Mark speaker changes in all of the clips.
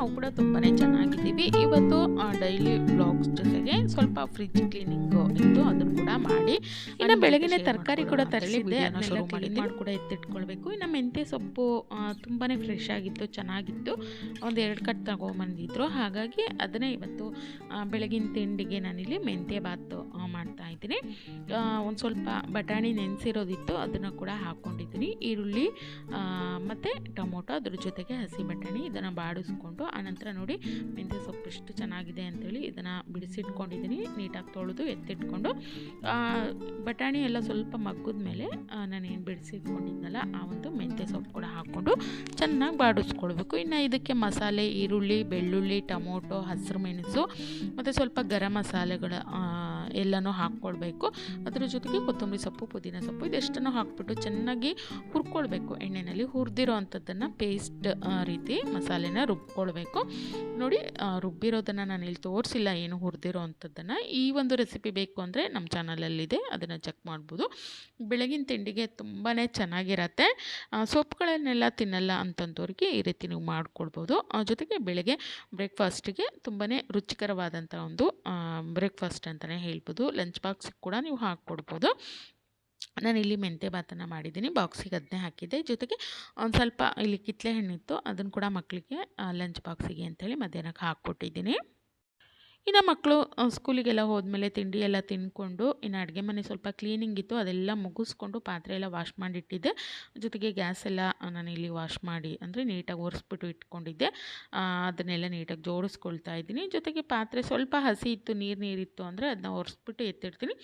Speaker 1: ನಾವು ಕೂಡ ತುಂಬಾ ಚೆನ್ನಾಗಿದ್ದೀವಿ. ಇವತ್ತು ಡೈಲಿ ಬ್ಲಾಗ್ಸ್ ಜೊತೆಗೆ ಸ್ವಲ್ಪ ಫ್ರಿಜ್ ಕ್ಲೀನಿಂಗು ಇತ್ತು ಅದನ್ನು ಕೂಡ ಮಾಡಿ. ಇನ್ನು ಬೆಳಗಿನ ತರಕಾರಿ ಕೂಡ ತರಲಿದ್ದೆ ಅದನ್ನೆಲ್ಲ ಕ್ಲೀನ್ ಮಾಡಿ ಕೂಡ ಎತ್ತಿಟ್ಕೊಳ್ಬೇಕು. ಇನ್ನು ಮೆಂತ್ಯ ಸೊಪ್ಪು ತುಂಬಾ ಫ್ರೆಶ್ ಆಗಿತ್ತು ಚೆನ್ನಾಗಿತ್ತು. ಒಂದು ಎರಡು ಕಟ್ ತಗೊಂಬಂದಿದ್ರು. ಹಾಗಾಗಿ ಅದನ್ನೇ ಇವತ್ತು ಬೆಳಗಿನ ತಿಂಡಿಗೆ ನಾನಿಲ್ಲಿ ಮೆಂತ್ಯ ಬಾತು ಮಾಡ್ತಾ ಇದ್ದೀನಿ. ಒಂದು ಸ್ವಲ್ಪ ಬಟಾಣಿ ನೆನೆಸಿರೋದಿತ್ತು ಅದನ್ನು ಕೂಡ ಹಾಕ್ಕೊಂಡಿದ್ದೀನಿ ಈರುಳ್ಳಿ ಮತ್ತು ಟೊಮೊಟೊ ಅದ್ರ ಜೊತೆಗೆ ಹಸಿ ಬಟಾಣಿ ಇದನ್ನು ಬಾಡಿಸ್ಕೊಂಡು ಆನಂತರ ನೋಡಿ, ಮೆಂತ್ಯ ಸೊಪ್ಪು ಎಷ್ಟು ಚೆನ್ನಾಗಿದೆ ಅಂತೇಳಿ ಇದನ್ನು ಬಿಡಿಸಿಟ್ಕೊಂಡಿದ್ದೀನಿ ನೀಟಾಗಿ ತೊಳೆದು ಎತ್ತಿಟ್ಕೊಂಡು. ಬಟಾಣಿ ಎಲ್ಲ ಸ್ವಲ್ಪ ಮಗ್ಗಿದ ಮೇಲೆ ಏನು ಬಿಡಿಸಿಟ್ಕೊಂಡಿದ್ನಲ್ಲ, ಆ ಒಂದು ಮೆಂತ್ಯ ಸೊಪ್ಪು ಕೂಡ ಹಾಕ್ಕೊಂಡು ಚೆನ್ನಾಗಿ ಬಾಡಿಸ್ಕೊಳ್ಬೇಕು. ಇನ್ನು ಇದಕ್ಕೆ ಮಸಾಲೆ, ಈರುಳ್ಳಿ, ಬೆಳ್ಳುಳ್ಳಿ, ಟೊಮೊಟೊ, ಹಸಿರು ಮೆಣಸು, ಮತ್ತು ಸ್ವಲ್ಪ ಗರಂ ಮಸಾಲೆಗಳ ಎಲ್ಲನೂ ಹಾಕ್ಕೊಳ್ಬೇಕು ಅದರ ಜೊತೆಗೆ ಕೊತ್ತಂಬರಿ ಸೊಪ್ಪು, ಪುದೀನ ಸೊಪ್ಪು ಇದೆಷ್ಟನ್ನು ಹಾಕ್ಬಿಟ್ಟು ಚೆನ್ನಾಗಿ ಹುರ್ಕೊಳ್ಬೇಕು. ಎಣ್ಣೆಯಲ್ಲಿ ಹುರಿದಿರೋ ಅಂಥದ್ದನ್ನು ಪೇಸ್ಟ್ ರೀತಿ ಮಸಾಲೆನ ರುಬ್ಕೊಳ್ಬೇಕು. ನೋಡಿ ರುಬ್ಬಿರೋದನ್ನು ನಾನು ಇಲ್ಲಿ ತೋರಿಸಿಲ್ಲ ಏನು ಹುರಿದಿರೋ ಅಂಥದ್ದನ್ನು ಈ ಒಂದು ರೆಸಿಪಿ ಬೇಕು ಅಂದರೆ ನಮ್ಮ ಚಾನಲಲ್ಲಿದೆ, ಅದನ್ನು ಚೆಕ್ ಮಾಡ್ಬೋದು. ಬೆಳಗಿನ ತಿಂಡಿಗೆ ತುಂಬಾ ಚೆನ್ನಾಗಿರತ್ತೆ. ಸೊಪ್ಪುಗಳನ್ನೆಲ್ಲ ತಿನ್ನಲ್ಲ ಅಂತಂದವ್ರಿಗೆ ಈ ರೀತಿ ನೀವು ಮಾಡ್ಕೊಳ್ಬೋದು. ಜೊತೆಗೆ ಬೆಳಗ್ಗೆ ಬ್ರೇಕ್ಫಾಸ್ಟಿಗೆ ತುಂಬಾ ರುಚಿಕರವಾದಂಥ ಒಂದು ಬ್ರೇಕ್ಫಾಸ್ಟ್ ಅಂತಲೇ ಹೇಳ್ಬೋದು. ಲಂಚ್ ಬಾಕ್ಸಿಗೆ ಕೂಡ ನೀವು ಹಾಕ್ಕೊಡ್ಬೋದು. ನಾನಿಲ್ಲಿ ಮೆಂತೆ ಭಾತನ್ನು ಮಾಡಿದ್ದೀನಿ. ಬಾಕ್ಸಿಗೆ ಅದನ್ನೇ ಹಾಕಿದ್ದೆ. ಜೊತೆಗೆ ಒಂದು ಸ್ವಲ್ಪ ಇಲ್ಲಿ ಕಿತ್ತಲೆ ಹಣ್ಣಿತ್ತು. ಅದನ್ನು ಕೂಡ ಮಕ್ಕಳಿಗೆ ಲಂಚ್ ಬಾಕ್ಸಿಗೆ ಅಂಥೇಳಿ ಮಧ್ಯಾಹ್ನಕ್ಕೆ ಹಾಕ್ಕೊಟ್ಟಿದ್ದೀನಿ. ಇನ್ನು ಮಕ್ಕಳು ಸ್ಕೂಲಿಗೆಲ್ಲ ಹೋದ್ಮೇಲೆ ತಿಂಡಿ ಎಲ್ಲ ತಿನ್ಕೊಂಡು, ಇನ್ನು ಅಡುಗೆ ಮನೆ ಸ್ವಲ್ಪ ಕ್ಲೀನಿಂಗ್ ಇತ್ತು, ಅದೆಲ್ಲ ಮುಗಿಸ್ಕೊಂಡು ಪಾತ್ರೆ ಎಲ್ಲ ವಾಶ್ ಮಾಡಿಟ್ಟಿದ್ದೆ. ಜೊತೆಗೆ ಗ್ಯಾಸ್ ಎಲ್ಲ ನಾನು ಇಲ್ಲಿ ವಾಶ್ ಮಾಡಿ, ಅಂದರೆ ನೀಟಾಗಿ ಒರೆಸ್ಬಿಟ್ಟು ಇಟ್ಕೊಂಡಿದ್ದೆ. ಅದನ್ನೆಲ್ಲ ನೀಟಾಗಿ ಜೋಡಿಸ್ಕೊಳ್ತಾ ಇದ್ದೀನಿ. ಜೊತೆಗೆ ಪಾತ್ರೆ ಸ್ವಲ್ಪ ಹಸಿ ಇತ್ತು, ನೀರು ನೀರಿತ್ತು ಅಂದರೆ ಅದನ್ನ ಒರೆಸ್ಬಿಟ್ಟು ಎತ್ತಿಡ್ತೀನಿ.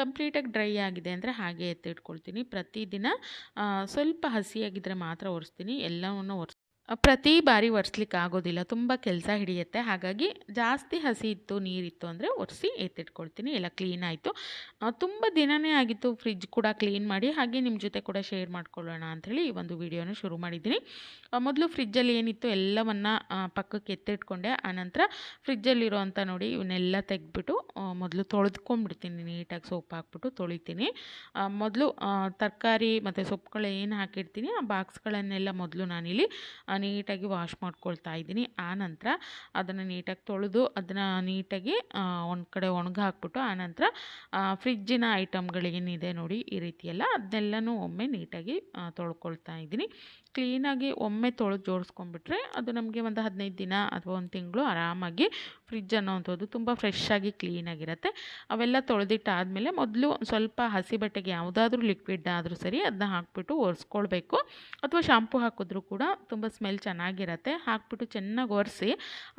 Speaker 1: ಕಂಪ್ಲೀಟಾಗಿ ಡ್ರೈ ಆಗಿದೆ ಅಂದರೆ ಹಾಗೆ ಎತ್ತಿಟ್ಕೊಳ್ತೀನಿ. ಪ್ರತಿದಿನ ಸ್ವಲ್ಪ ಹಸಿಯಾಗಿದ್ದರೆ ಮಾತ್ರ ಒರೆಸ್ತೀನಿ. ಎಲ್ಲವನ್ನು ಒರೆಸ್ ಪ್ರತಿ ಬಾರಿ ಒರೆಸ್ಲಿಕ್ಕೆ ಆಗೋದಿಲ್ಲ. ತುಂಬ ಕೆಲಸ ಹಿಡಿಯುತ್ತೆ. ಹಾಗಾಗಿ ಜಾಸ್ತಿ ಹಸಿ ಇತ್ತು ನೀರಿತ್ತು ಅಂದರೆ ಒರೆಸಿ ಎತ್ತಿಟ್ಕೊಳ್ತೀನಿ. ಎಲ್ಲ ಕ್ಲೀನ್ ಆಯಿತು. ತುಂಬ ದಿನವೇ ಆಗಿತ್ತು ಫ್ರಿಜ್ ಕೂಡ ಕ್ಲೀನ್ ಮಾಡಿ. ಹಾಗೆ ನಿಮ್ಮ ಜೊತೆ ಕೂಡ ಶೇರ್ ಮಾಡ್ಕೊಳ್ಳೋಣ ಅಂಥೇಳಿ ಈ ಒಂದು ವಿಡಿಯೋನ ಶುರು ಮಾಡಿದ್ದೀನಿ. ಮೊದಲು ಫ್ರಿಜ್ಜಲ್ಲಿ ಏನಿತ್ತು ಎಲ್ಲವನ್ನು ಪಕ್ಕಕ್ಕೆ ಎತ್ತಿಟ್ಕೊಂಡೆ. ಆನಂತರ ಫ್ರಿಜ್ಜಲ್ಲಿರೋವಂಥ ನೋಡಿ ಇವನ್ನೆಲ್ಲ ತೆಗೆದ್ಬಿಟ್ಟು ಮೊದಲು ತೊಳೆದ್ಕೊಂಡ್ಬಿಡ್ತೀನಿ. ನೀಟಾಗಿ ಸೋಪ್ ಹಾಕ್ಬಿಟ್ಟು ತೊಳಿತೀನಿ. ಮೊದಲು ತರಕಾರಿ ಮತ್ತು ಸೊಪ್ಪುಗಳು ಏನು ಹಾಕಿರ್ತೀನಿ ಆ ಬಾಕ್ಸ್ಗಳನ್ನೆಲ್ಲ ಮೊದಲು ನಾನಿಲ್ಲಿ ನೀಟಾಗಿ ವಾಶ್ ಮಾಡ್ಕೊಳ್ತಾ ಇದ್ದೀನಿ. ಆನಂತರ ಅದನ್ನು ನೀಟಾಗಿ ತೊಳೆದು ಅದನ್ನು ನೀಟಾಗಿ ಒಂದು ಕಡೆ ಒಣಗಿ ಹಾಕ್ಬಿಟ್ಟು ಆನಂತರ ಫ್ರಿಜ್ಜಿನ ಐಟಮ್ಗಳೇನಿದೆ ನೋಡಿ ಈ ರೀತಿಯೆಲ್ಲ ಅದನ್ನೆಲ್ಲನೂ ಒಮ್ಮೆ ನೀಟಾಗಿ ತೊಳ್ಕೊಳ್ತಾ ಇದ್ದೀನಿ. ಕ್ಲೀನಾಗಿ ಒಮ್ಮೆ ತೊಳೆದು ಜೋಡಿಸ್ಕೊಂಡ್ಬಿಟ್ರೆ ಅದು ನಮಗೆ ಒಂದು ಹದಿನೈದು ದಿನ ಅಥವಾ ಒಂದು ತಿಂಗಳು ಆರಾಮಾಗಿ ಫ್ರಿಜ್ ಅನ್ನೋವಂಥದ್ದು ತುಂಬ ಫ್ರೆಶ್ ಆಗಿ ಕ್ಲೀನಾಗಿರುತ್ತೆ ಅವೆಲ್ಲ ತೊಳೆದಿಟ್ಟಾದಮೇಲೆ ಮೊದಲು ಸ್ವಲ್ಪ ಹಸಿ ಬಟ್ಟೆಗೆ ಯಾವುದಾದ್ರೂ ಲಿಕ್ವಿಡ್ ಆದರೂ ಸರಿ ಅದನ್ನ ಹಾಕ್ಬಿಟ್ಟು ಒರೆಸ್ಕೊಳ್ಬೇಕು. ಅಥವಾ ಶಾಂಪು ಹಾಕಿದ್ರೂ ಕೂಡ ತುಂಬ ಸ್ಮೆಲ್ ಚೆನ್ನಾಗಿರುತ್ತೆ, ಹಾಕ್ಬಿಟ್ಟು ಚೆನ್ನಾಗಿ ಒರೆಸಿ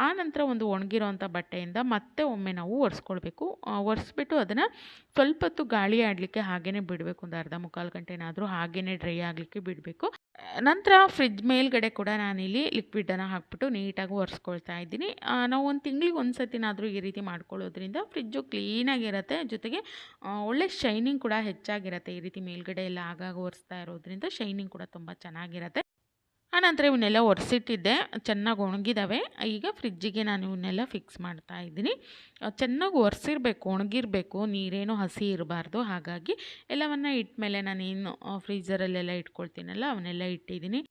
Speaker 1: ಆನಂತರ ಒಂದು ಒಣಗಿರೋವಂಥ ಬಟ್ಟೆಯಿಂದ ಮತ್ತೆ ಒಮ್ಮೆ ನಾವು ಒರೆಸ್ಕೊಳ್ಬೇಕು. ಒರೆಸ್ಬಿಟ್ಟು ಅದನ್ನು ಸ್ವಲ್ಪ ಹೊತ್ತು ಗಾಳಿ ಆಡಲಿಕ್ಕೆ ಹಾಗೇ ಬಿಡಬೇಕು. ಒಂದು ಅರ್ಧ ಮುಕ್ಕಾಲು ಗಂಟೆನಾದರೂ ಹಾಗೇ ಡ್ರೈ ಆಗಲಿಕ್ಕೆ ಬಿಡಬೇಕು. ನಂತರ ಫ್ರಿಜ್ ಮೇಲ್ಗಡೆ ಕೂಡ ನಾನಿಲ್ಲಿ ಲಿಕ್ವಿಡನ್ನು ಹಾಕ್ಬಿಟ್ಟು ನೀಟಾಗಿ ಒರೆಸ್ಕೊಳ್ತಾ ಇದ್ದೀನಿ. ನಾವು ಒಂದು ತಿಂಗಳಿಗೆ ಒಂದು ಸತಿನಾದರೂ ಈ ರೀತಿ ಮಾಡ್ಕೊಳ್ಳೋದ್ರಿಂದ ಫ್ರಿಜ್ಜು ಕ್ಲೀನಾಗಿರುತ್ತೆ. ಜೊತೆಗೆ ಒಳ್ಳೆ ಶೈನಿಂಗ್ ಕೂಡ ಹೆಚ್ಚಾಗಿರುತ್ತೆ. ಈ ರೀತಿ ಮೇಲ್ಗಡೆ ಎಲ್ಲ ಆಗಾಗ ಒರೆಸ್ತಾ ಇರೋದ್ರಿಂದ ಶೈನಿಂಗ್ ಕೂಡ ತುಂಬ ಚೆನ್ನಾಗಿರುತ್ತೆ. ಆನಂತರ ಇವನ್ನೆಲ್ಲ ಒರೆಸಿಟ್ಟಿದ್ದೆ. ಚೆನ್ನಾಗಿ ಒಣಗಿದಾವೆ. ಈಗ ಫ್ರಿಜ್ಜಿಗೆ ನಾನು ಇವನ್ನೆಲ್ಲ ಫಿಕ್ಸ್ ಮಾಡ್ತಾ ಇದ್ದೀನಿ. ಚೆನ್ನಾಗಿ ಒರೆಸಿರ್ಬೇಕು, ಒಣಗಿರಬೇಕು. ನೀರೇನು ಹಸಿ ಇರಬಾರ್ದು. ಹಾಗಾಗಿ ಎಲ್ಲವನ್ನು ಇಟ್ಮೇಲೆ ನಾನೇನು ಫ್ರೀಝರಲ್ಲೆಲ್ಲ ಇಟ್ಕೊಳ್ತೀನಲ್ಲ, ಅವನ್ನೆಲ್ಲ ಇಟ್ಟಿದ್ದೀನಿ.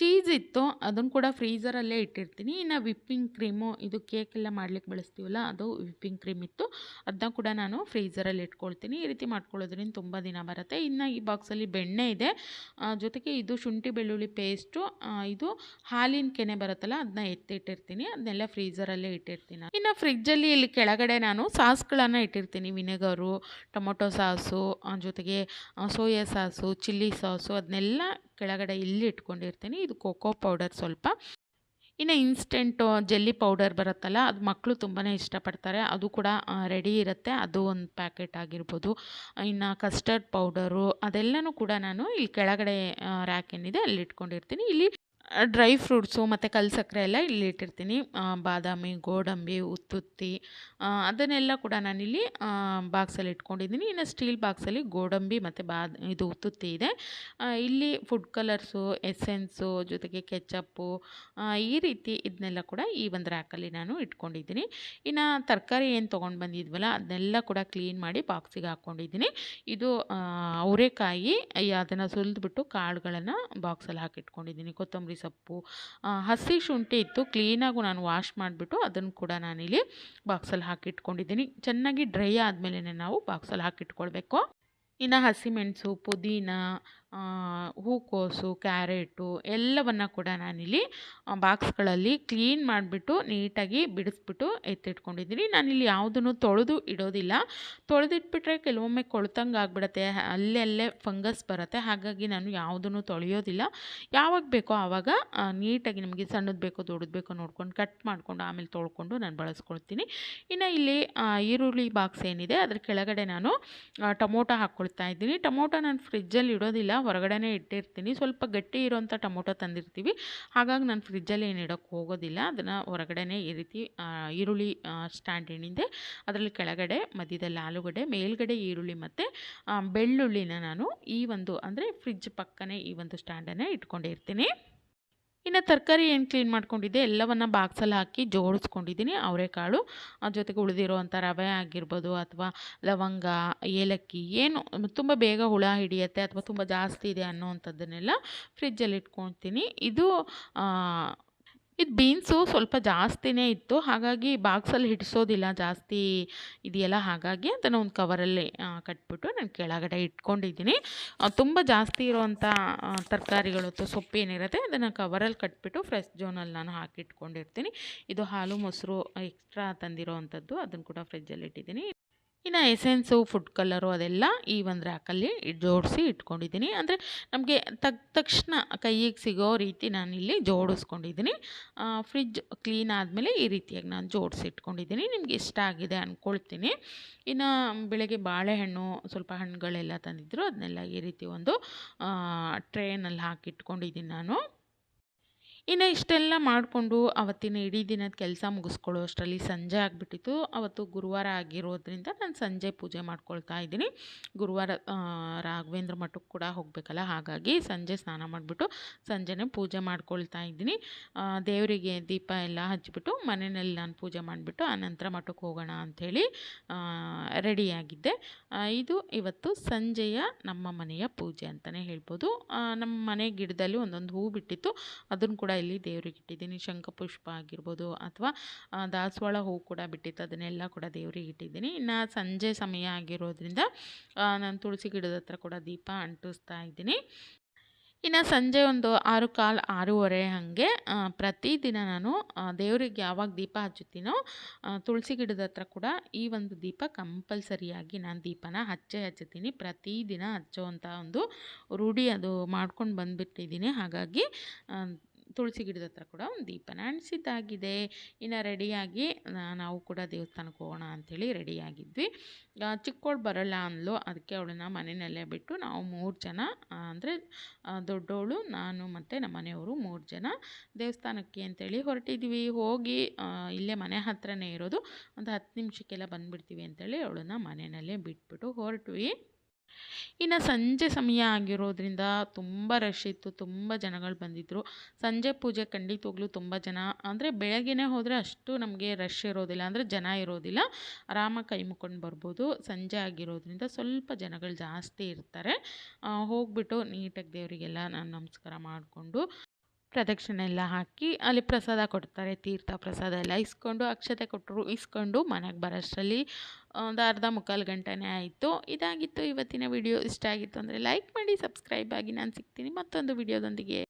Speaker 1: ಚೀಸ್ ಇತ್ತು, ಅದನ್ನು ಕೂಡ ಫ್ರೀಸರಲ್ಲೇ ಇಟ್ಟಿರ್ತೀನಿ. ಇನ್ನು ವಿಪ್ಪಿಂಗ್ ಕ್ರೀಮು, ಇದು ಕೇಕ್ ಎಲ್ಲ ಮಾಡ್ಲಿಕ್ಕೆ ಬಳಸ್ತೀವಲ್ಲ, ಅದು ವಿಪ್ಪಿಂಗ್ ಕ್ರೀಮ್ ಇತ್ತು. ಅದನ್ನ ಕೂಡ ನಾನು ಫ್ರೀಸರಲ್ಲಿ ಇಟ್ಕೊಳ್ತೀನಿ. ಈ ರೀತಿ ಮಾಡ್ಕೊಳ್ಳೋದ್ರಿಂದ ತುಂಬ ದಿನ ಬರುತ್ತೆ. ಇನ್ನು ಈ ಬಾಕ್ಸಲ್ಲಿ ಬೆಣ್ಣೆ ಇದೆ. ಜೊತೆಗೆ ಇದು ಶುಂಠಿ ಬೆಳ್ಳುಳ್ಳಿ ಪೇಸ್ಟು ಇದು ಹಾಲಿನ ಕೆನೆ ಬರುತ್ತಲ್ಲ, ಅದನ್ನ ಎತ್ತಿಟ್ಟಿರ್ತೀನಿ. ಅದನ್ನೆಲ್ಲ ಫ್ರೀಸರಲ್ಲೇ ಇಟ್ಟಿರ್ತೀನಿ ಇನ್ನು ಫ್ರಿಜ್ಜಲ್ಲಿ ಇಲ್ಲಿ ಕೆಳಗಡೆ ನಾನು ಸಾಸ್ಗಳನ್ನು ಇಟ್ಟಿರ್ತೀನಿ. ವಿನೆಗರು, ಟೊಮೊಟೊ ಸಾಸು ಜೊತೆಗೆ ಸೋಯಾ ಸಾಸು, ಚಿಲ್ಲಿ ಸಾಸು, ಅದನ್ನೆಲ್ಲ ಕೆಳಗಡೆ ಇಲ್ಲಿ ಇಟ್ಕೊಂಡಿರ್ತೀನಿ. ಇದು ಕೋಕೋ ಪೌಡರ್ ಸ್ವಲ್ಪ. ಇನ್ನು ಇನ್ಸ್ಟೆಂಟು ಜೆಲ್ಲಿ ಪೌಡರ್ ಬರುತ್ತಲ್ಲ, ಅದು ಮಕ್ಕಳು ತುಂಬಾ ಇಷ್ಟಪಡ್ತಾರೆ. ಅದು ಕೂಡ ರೆಡಿ ಇರುತ್ತೆ. ಅದು ಒಂದು ಪ್ಯಾಕೆಟ್ ಆಗಿರ್ಬೋದು. ಇನ್ನು ಕಸ್ಟರ್ಡ್ ಪೌಡರು ಅದೆಲ್ಲನೂ ಕೂಡ ನಾನು ಇಲ್ಲಿ ಕೆಳಗಡೆ ರ್ಯಾಕ್ ಏನಿದೆ ಅಲ್ಲಿ ಇಟ್ಕೊಂಡಿರ್ತೀನಿ ಇಲ್ಲಿ ಡ್ರೈ ಫ್ರೂಟ್ಸು ಮತ್ತು ಕಲ್ಲು ಸಕ್ಕರೆ ಎಲ್ಲ ಇಲ್ಲಿ ಇಟ್ಟಿರ್ತೀನಿ. ಬಾದಾಮಿ, ಗೋಡಂಬಿ, ಉತ್ತುತ್ತಿ ಅದನ್ನೆಲ್ಲ ಕೂಡ ನಾನಿಲ್ಲಿ ಬಾಕ್ಸಲ್ಲಿ ಇಟ್ಕೊಂಡಿದ್ದೀನಿ. ಇನ್ನು ಸ್ಟೀಲ್ ಬಾಕ್ಸಲ್ಲಿ ಗೋಡಂಬಿ ಮತ್ತು ಬಾ ಇದು ಉತ್ತುತ್ತಿ ಇದೆ. ಇಲ್ಲಿ ಫುಡ್ ಕಲರ್ಸು ಎಸೆನ್ಸು ಜೊತೆಗೆ ಕೆಚಪ್ಪು ಈ ರೀತಿ ಇದನ್ನೆಲ್ಲ ಕೂಡ ಈ ಒಂದು ರ್ಯಾಕಲ್ಲಿ ನಾನು ಇಟ್ಕೊಂಡಿದ್ದೀನಿ. ಇನ್ನು ತರಕಾರಿ ಏನು ತೊಗೊಂಡು ಬಂದಿದ್ವಲ್ಲ, ಅದನ್ನೆಲ್ಲ ಕೂಡ ಕ್ಲೀನ್ ಮಾಡಿ ಬಾಕ್ಸಿಗೆ ಹಾಕ್ಕೊಂಡಿದ್ದೀನಿ. ಇದು ಅವರೆಕಾಯಿ ಅದನ್ನು ಸುಲಿದ್ಬಿಟ್ಟು ಕಾಳುಗಳನ್ನು ಬಾಕ್ಸಲ್ಲಿ ಹಾಕಿಟ್ಕೊಂಡಿದ್ದೀನಿ. ಕೊತ್ತಂಬರಿ ಕೊತ್ತಂಬರಿ ಸೊಪ್ಪು ಹಸಿ ಶುಂಠಿ ಇತ್ತು. ಕ್ಲೀನಾಗೂ ನಾನು ವಾಶ್ ಮಾಡಿಬಿಟ್ಟು ಅದನ್ನು ಕೂಡ ನಾನಿಲ್ಲಿ ಬಾಕ್ಸಲ್ಲಿ ಹಾಕಿಟ್ಕೊಂಡಿದ್ದೀನಿ. ಚೆನ್ನಾಗಿ ಡ್ರೈ ಆದಮೇಲೆ ನಾವು ಬಾಕ್ಸಲ್ಲಿ ಹಾಕಿಟ್ಕೊಳ್ಬೇಕು. ಇನ್ನು ಹಸಿಮೆಣಸು, ಪುದೀನ ಹೂಕೋಸು, ಕ್ಯಾರೆಟು ಎಲ್ಲವನ್ನು ಕೂಡ ನಾನಿಲ್ಲಿ ಬಾಕ್ಸ್ಗಳಲ್ಲಿ ಕ್ಲೀನ್ ಮಾಡಿಬಿಟ್ಟು ನೀಟಾಗಿ ಬಿಡಿಸ್ಬಿಟ್ಟು ಎತ್ತಿಟ್ಕೊಂಡಿದ್ದೀನಿ. ನಾನಿಲ್ಲಿ ಯಾವುದನ್ನು ತೊಳೆದು ಇಡೋದಿಲ್ಲ. ತೊಳೆದಿಟ್ಬಿಟ್ರೆ ಕೆಲವೊಮ್ಮೆ ಕೊಳ್ತಂಗೆ ಆಗಿಬಿಡತ್ತೆ. ಅಲ್ಲೇ ಫಂಗಸ್ ಬರುತ್ತೆ. ಹಾಗಾಗಿ ನಾನು ಯಾವುದನ್ನು ತೊಳೆಯೋದಿಲ್ಲ. ಯಾವಾಗ ಬೇಕೋ ಆವಾಗ ನೀಟಾಗಿ ನಮಗೆ ಸಣ್ಣದು ಬೇಕೋ ದೊಡ್ಡದು ಬೇಕೋ ನೋಡ್ಕೊಂಡು ಕಟ್ ಮಾಡಿಕೊಂಡು ಆಮೇಲೆ ತೊಳ್ಕೊಂಡು ನಾನು ಬಳಸ್ಕೊಳ್ತೀನಿ. ಇನ್ನು ಇಲ್ಲಿ ಈರುಳ್ಳಿ ಬಾಕ್ಸ್ ಏನಿದೆ, ಅದ್ರ ಕೆಳಗಡೆ ನಾನು ಟೊಮೊಟೊ ಹಾಕ್ಕೊಳ್ತಾ ಇದ್ದೀನಿ. ಟೊಮೊಟೊ ನಾನು ಫ್ರಿಜ್ಜಲ್ಲಿ ಇಡೋದಿಲ್ಲ. ಹೊರಗಡೆನೇ ಇಟ್ಟಿರ್ತೀನಿ. ಸ್ವಲ್ಪ ಗಟ್ಟಿ ಇರೋಂಥ ಟೊಮೊಟೊ ತಂದಿರ್ತೀವಿ. ಹಾಗಾಗಿ ನಾನು ಫ್ರಿಜ್ಜಲ್ಲಿ ಏನು ಇಡೋಕ್ಕೆ ಹೋಗೋದಿಲ್ಲ. ಅದನ್ನು ಹೊರಗಡೆನೇ ಈ ರೀತಿ ಈರುಳ್ಳಿ ಸ್ಟ್ಯಾಂಡ್ ಏನಿದೆ ಅದರಲ್ಲಿ ಕೆಳಗಡೆ, ಮಧ್ಯದಲ್ಲಿ ಆಲೂಗಡ್ಡೆ, ಮೇಲ್ಗಡೆ ಈರುಳ್ಳಿ ಮತ್ತು ಬೆಳ್ಳುಳ್ಳಿನ ನಾನು ಈ ಒಂದು, ಅಂದರೆ ಫ್ರಿಜ್ ಪಕ್ಕನೇ ಈ ಒಂದು ಸ್ಟ್ಯಾಂಡನ್ನೇ ಇಟ್ಕೊಂಡಿರ್ತೀನಿ. ಇನ್ನು ತರಕಾರಿ ಏನು ಕ್ಲೀನ್ ಮಾಡ್ಕೊಂಡಿದ್ದೆ, ಎಲ್ಲವನ್ನು ಬಾಕ್ಸಲ್ಲಿ ಹಾಕಿ ಜೋಡಿಸ್ಕೊಂಡಿದ್ದೀನಿ ಅವರೆಕಾಳು ಜೊತೆಗೆ ಉಳಿದಿರುವಂಥ ರವೆ ಆಗಿರ್ಬೋದು ಅಥವಾ ಲವಂಗ, ಏಲಕ್ಕಿ, ಏನು ತುಂಬ ಬೇಗ ಹುಳ ಹಿಡಿಯುತ್ತೆ ಅಥವಾ ತುಂಬ ಜಾಸ್ತಿ ಇದೆ ಅನ್ನೋವಂಥದ್ದನ್ನೆಲ್ಲ ಫ್ರಿಜ್ಜಲ್ಲಿ ಇಟ್ಕೊಳ್ತೀನಿ. ಇದು ಇದು ಬೀನ್ಸು ಸ್ವಲ್ಪ ಜಾಸ್ತಿನೇ ಇತ್ತು. ಹಾಗಾಗಿ ಬಾಕ್ಸಲ್ಲಿ ಹಿಡಿಸೋದಿಲ್ಲ, ಜಾಸ್ತಿ ಇದೆಯಲ್ಲ ಹಾಗಾಗಿ ಅದನ್ನು ಒಂದು ಕವರಲ್ಲಿ ಕಟ್ಬಿಟ್ಟು ನಾನು ಕೆಳಗಡೆ ಇಟ್ಕೊಂಡಿದ್ದೀನಿ. ತುಂಬ ಜಾಸ್ತಿ ಇರೋವಂಥ ತರಕಾರಿಗಳು ಅಥವಾ ಸೊಪ್ಪು ಏನಿರುತ್ತೆ ಅದನ್ನು ಕವರಲ್ಲಿ ಕಟ್ಬಿಟ್ಟು ಫ್ರೆಶ್ ಜೋನಲ್ಲಿ ನಾನು ಹಾಕಿಟ್ಕೊಂಡಿರ್ತೀನಿ. ಇದು ಹಾಲು ಮೊಸರು ಎಕ್ಸ್ಟ್ರಾ ತಂದಿರೋ ಅಂಥದ್ದು ಅದನ್ನು ಕೂಡ ಫ್ರಿಜ್ಜಲ್ಲಿ ಇಟ್ಟಿದ್ದೀನಿ ಇನ್ನು ಎಸೆನ್ಸು ಫುಡ್ ಕಲರು ಅದೆಲ್ಲ ಈ ಒಂದು ರ್ಯಾಕಲ್ಲಿ ಜೋಡಿಸಿ ಇಟ್ಕೊಂಡಿದ್ದೀನಿ. ಅಂದರೆ ನಮಗೆ ತಗ್, ತಕ್ಷಣ ಕೈಗೆ ಸಿಗೋ ರೀತಿ ನಾನಿಲ್ಲಿ ಜೋಡಿಸ್ಕೊಂಡಿದ್ದೀನಿ. ಫ್ರಿಜ್ ಕ್ಲೀನ್ ಆದಮೇಲೆ ಈ ರೀತಿಯಾಗಿ ನಾನು ಜೋಡಿಸಿ ಇಟ್ಕೊಂಡಿದ್ದೀನಿ. ನಿಮಗೆ ಇಷ್ಟ ಆಗಿದೆ ಅಂದ್ಕೊಳ್ತೀನಿ ಇನ್ನು ಬೆಳಗ್ಗೆ ಬಾಳೆಹಣ್ಣು, ಸ್ವಲ್ಪ ಹಣ್ಣುಗಳೆಲ್ಲ ತಂದಿದ್ದರು ಅದನ್ನೆಲ್ಲ ಈ ರೀತಿ ಒಂದು ಟ್ರೇನಲ್ಲಿ ಹಾಕಿಟ್ಕೊಂಡಿದ್ದೀನಿ ನಾನು. ಇನ್ನು ಇಷ್ಟೆಲ್ಲ ಮಾಡಿಕೊಂಡು ಅವತ್ತಿನ ಇಡೀ ದಿನದ ಕೆಲಸ ಮುಗಿಸ್ಕೊಳ್ಳೋ ಅಷ್ಟರಲ್ಲಿ ಸಂಜೆ ಆಗಿಬಿಟ್ಟಿತ್ತು. ಅವತ್ತು ಗುರುವಾರ ಆಗಿರೋದ್ರಿಂದ ನಾನು ಸಂಜೆ ಪೂಜೆ ಮಾಡ್ಕೊಳ್ತಾ ಇದ್ದೀನಿ. ಗುರುವಾರ ರಾಘವೇಂದ್ರ ಮಠಕ್ಕೆ ಕೂಡ ಹೋಗಬೇಕಲ್ಲ, ಹಾಗಾಗಿ ಸಂಜೆ ಸ್ನಾನ ಮಾಡಿಬಿಟ್ಟು ಸಂಜೆನೇ ಪೂಜೆ ಮಾಡ್ಕೊಳ್ತಾ ಇದ್ದೀನಿ. ದೇವರಿಗೆ ದೀಪ ಎಲ್ಲ ಹಚ್ಚಿಬಿಟ್ಟು ಮನೆಯಲ್ಲಿ ನಾನು ಪೂಜೆ ಮಾಡಿಬಿಟ್ಟು ಆನಂತರ ಮಠಕ್ಕೆ ಹೋಗೋಣ ಅಂಥೇಳಿ ರೆಡಿಯಾಗಿದ್ದೆ. ಇದು ಇವತ್ತು ಸಂಜೆಯ ನಮ್ಮ ಮನೆಯ ಪೂಜೆ ಅಂತಲೇ ಹೇಳ್ಬೋದು. ನಮ್ಮ ಮನೆ ಗಿಡದಲ್ಲಿ ಒಂದೊಂದು ಹೂ ಬಿಟ್ಟಿತ್ತು. ಅದನ್ನು ಕೂಡ ಇಲ್ಲಿ ದೇವ್ರಿಗೆ ಇಟ್ಟಿದ್ದೀನಿ. ಶಂಖಪುಷ್ಪ ಆಗಿರ್ಬೋದು ಅಥವಾ ದಾಸವಾಳ ಹೂ ಕೂಡ ಬಿಟ್ಟಿತ್ತು. ಅದನ್ನೆಲ್ಲ ಕೂಡ ದೇವ್ರಿಗೆ ಇಟ್ಟಿದ್ದೀನಿ. ಇನ್ನು ಸಂಜೆ ಸಮಯ ಆಗಿರೋದ್ರಿಂದ ನಾನು ತುಳಸಿ ಗಿಡದ ಹತ್ರ ಕೂಡ ದೀಪ ಅಂಟಿಸ್ತಾ ಇದ್ದೀನಿ. ಇನ್ನು ಸಂಜೆ ಒಂದು ಆರು ಕಾಲು ಆರೂವರೆ ಹಾಗೆ ಪ್ರತಿದಿನ ನಾನು ದೇವರಿಗೆ ಯಾವಾಗ ದೀಪ ಹಚ್ಚುತ್ತೀನೋ ತುಳಸಿ ಗಿಡದ ಹತ್ರ ಕೂಡ ಈ ಒಂದು ದೀಪ ಕಂಪಲ್ಸರಿಯಾಗಿ ನಾನು ದೀಪನ ಹಚ್ಚೇ ಹಚ್ಚುತ್ತೀನಿ. ಪ್ರತಿದಿನ ಹಚ್ಚುವಂಥ ಒಂದು ರೂಢಿ ಅದು ಮಾಡ್ಕೊಂಡು ಬಂದುಬಿಟ್ಟಿದ್ದೀನಿ. ಹಾಗಾಗಿ ತುಳಸಿ ಗಿಡದ ಹತ್ರ ಕೂಡ ಒಂದು ದೀಪನ ಅಂಟಿಸಿದ್ದಾಗಿದೆ ಇನ್ನು ರೆಡಿಯಾಗಿ ನಾವು ಕೂಡ ದೇವಸ್ಥಾನಕ್ಕೆ ಹೋಗೋಣ ಅಂಥೇಳಿ ರೆಡಿಯಾಗಿದ್ವಿ. ಚಿಕ್ಕವಳು ಬರೋಲ್ಲ ಅಂದ್ಲು. ಅದಕ್ಕೆ ಅವಳನ್ನ ಮನೆಯಲ್ಲೇ ಬಿಟ್ಟು ನಾವು ಮೂರು ಜನ ಅಂದರೆ ದೊಡ್ಡವಳು ನಾನು ಮತ್ತು ನಮ್ಮ ಮನೆಯವರು ಮೂರು ಜನ ದೇವಸ್ಥಾನಕ್ಕೆ ಅಂತೇಳಿ ಹೊರಟಿದ್ವಿ. ಹೋಗಿ ಇಲ್ಲೇ ಮನೆ ಹತ್ರನೇ ಇರೋದು. ಒಂದು ಹತ್ತು ನಿಮಿಷಕ್ಕೆಲ್ಲ ಬಂದುಬಿಡ್ತೀವಿ ಅಂತೇಳಿ ಅವಳನ್ನ ಮನೆಯಲ್ಲೇ ಬಿಟ್ಬಿಟ್ಟು ಹೊರಟ್ವಿ. ಇನ್ನು ಸಂಜೆ ಸಮಯ ಆಗಿರೋದ್ರಿಂದ ತುಂಬ ರಶ್ ಇತ್ತು, ತುಂಬ ಜನಗಳು ಬಂದಿದ್ದರು ಸಂಜೆ ಪೂಜೆ ಖಂಡಿತವಾಗ್ಲೂ ತುಂಬ ಜನ, ಅಂದರೆ ಬೆಳಗ್ಗೆನೇ ಹೋದರೆ ಅಷ್ಟು ನಮಗೆ ರಶ್ ಇರೋದಿಲ್ಲ, ಅಂದರೆ ಜನ ಇರೋದಿಲ್ಲ. ಆರಾಮಾಗಿ ಕೈ ಮುಕ್ಕೊಂಡು ಬರ್ಬೋದು. ಸಂಜೆ ಆಗಿರೋದ್ರಿಂದ ಸ್ವಲ್ಪ ಜನಗಳು ಜಾಸ್ತಿ ಇರ್ತಾರೆ. ಹೋಗ್ಬಿಟ್ಟು ನೀಟಾಗಿ ದೇವರಿಗೆಲ್ಲ ನಾನು ನಮಸ್ಕಾರ ಮಾಡಿಕೊಂಡು ಪ್ರದಕ್ಷಿಣೆ ಎಲ್ಲ ಹಾಕಿ ಅಲ್ಲಿ ಪ್ರಸಾದ ಕೊಡ್ತಾರೆ, ತೀರ್ಥ ಪ್ರಸಾದ ಎಲ್ಲ ಇಸ್ಕೊಂಡು, ಅಕ್ಷತೆ ಕೊಟ್ಟರು ಇಸ್ಕೊಂಡು ಮನೆಗೆ ಬರೋಷ್ಟರಲ್ಲಿ ಒಂದು ಅರ್ಧ ಮುಕ್ಕಾಲು ಗಂಟೆನೇ ಆಯಿತು. ಇದಾಗಿತ್ತು ಇವತ್ತಿನ ವಿಡಿಯೋ. ಇಷ್ಟ ಆಗಿತ್ತು ಅಂದರೆ ಲೈಕ್ ಮಾಡಿ ಸಬ್ಸ್ಕ್ರೈಬ್ ಆಗಿ. ನಾನು ಸಿಗ್ತೀನಿ ಮತ್ತೊಂದು ವಿಡಿಯೋದೊಂದಿಗೆ.